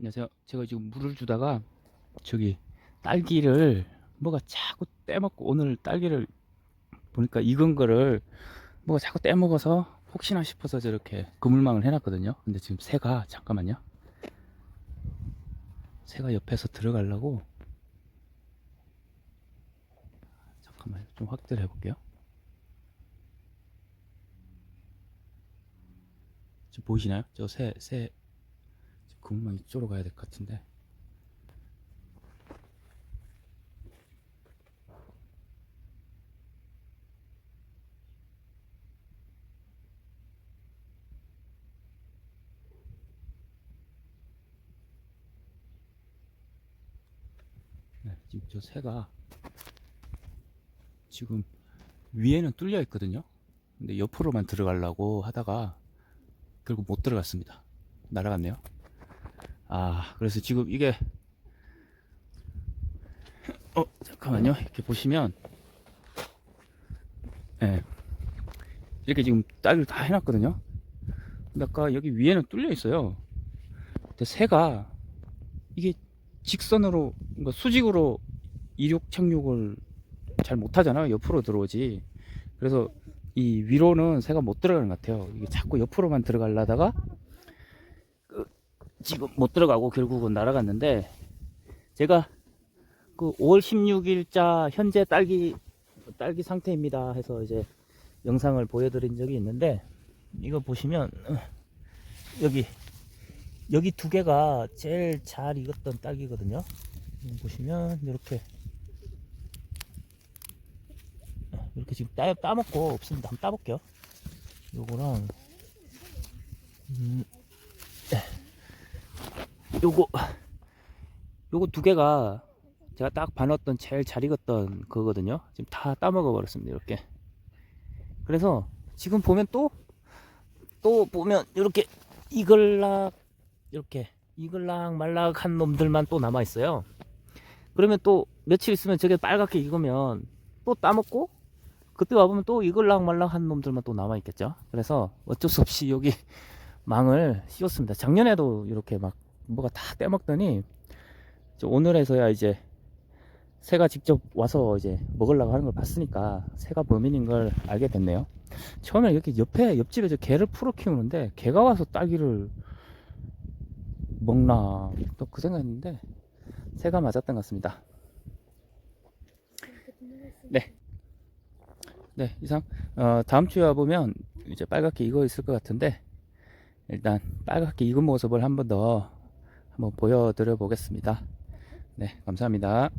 안녕하세요. 제가 지금 물을 주다가 저기 딸기를 뭐가 자꾸 떼먹고 오늘 딸기를 보니까 익은 거를 뭐가 자꾸 떼먹어서 혹시나 싶어서 저렇게 그물망을 해놨거든요. 근데 지금 새가 잠깐만요. 새가 옆에서 들어가려고 잠깐만요. 좀 확대를 해볼게요. 지금 보이시나요? 저 새, 새, 그물망 이쪽으로 가야 될 것 같은데. 네, 지금 저 새가 지금 위에는 뚫려 있거든요. 근데 옆으로만 들어가려고 하다가 결국 못 들어갔습니다. 날아갔네요. 아, 그래서 지금 이게 어, 잠깐만요. 이렇게 보시면 예. 이렇게 지금 딸을 다 해놨거든요. 근데 아까 여기 위에는 뚫려 있어요. 근데 새가 이게 직선으로 그러니까 수직으로 이륙 착륙을 잘 못하잖아요. 옆으로 들어오지. 그래서 이 위로는 새가 못 들어가는 것 같아요. 이게 자꾸 옆으로만 들어가려다가 그 지금 못 들어가고 결국은 날아갔는데 제가 그 5월 16일자 현재 딸기 딸기 상태입니다 해서 이제 영상을 보여드린 적이 있는데 이거 보시면 어, 여기 여기 두 개가 제일 잘 익었던 딸기거든요. 보시면 이렇게 이렇게 지금 따, 따먹고 없습니다. 한번 따볼게요. 요거랑 음, 요거 요거 두 개가 제가 딱 반었던 제일 잘 익었던 그거거든요. 지금 다 따먹어 버렸습니다. 이렇게. 그래서 지금 보면 또또 보면 이렇게 이글락 이렇게 이글락 말락한 놈들만 또 남아 있어요. 그러면 또 며칠 있으면 저게 빨갛게 익으면 또 따먹고 그때 와보면 또 이글락 말락한 놈들만 또 남아 있겠죠. 그래서 어쩔 수 없이 여기 망을 씌웠습니다. 작년에도 이렇게 막 뭐가 다 떼먹더니 오늘에서야 이제 새가 직접 와서 이제 먹으려고 하는 걸 봤으니까 새가 범인인 걸 알게 됐네요. 처음에 이렇게 옆에 옆집에 저 개를 풀어 키우는데 개가 와서 딸기를 먹나 또 그 생각했는데 새가 맞았던 것 같습니다. 네. 네, 이상 어, 다음 주에 와 보면 이제 빨갛게 익어 있을 것 같은데 일단 빨갛게 익은 모습을 한번 더 한번 보여드려 보겠습니다. 네, 감사합니다.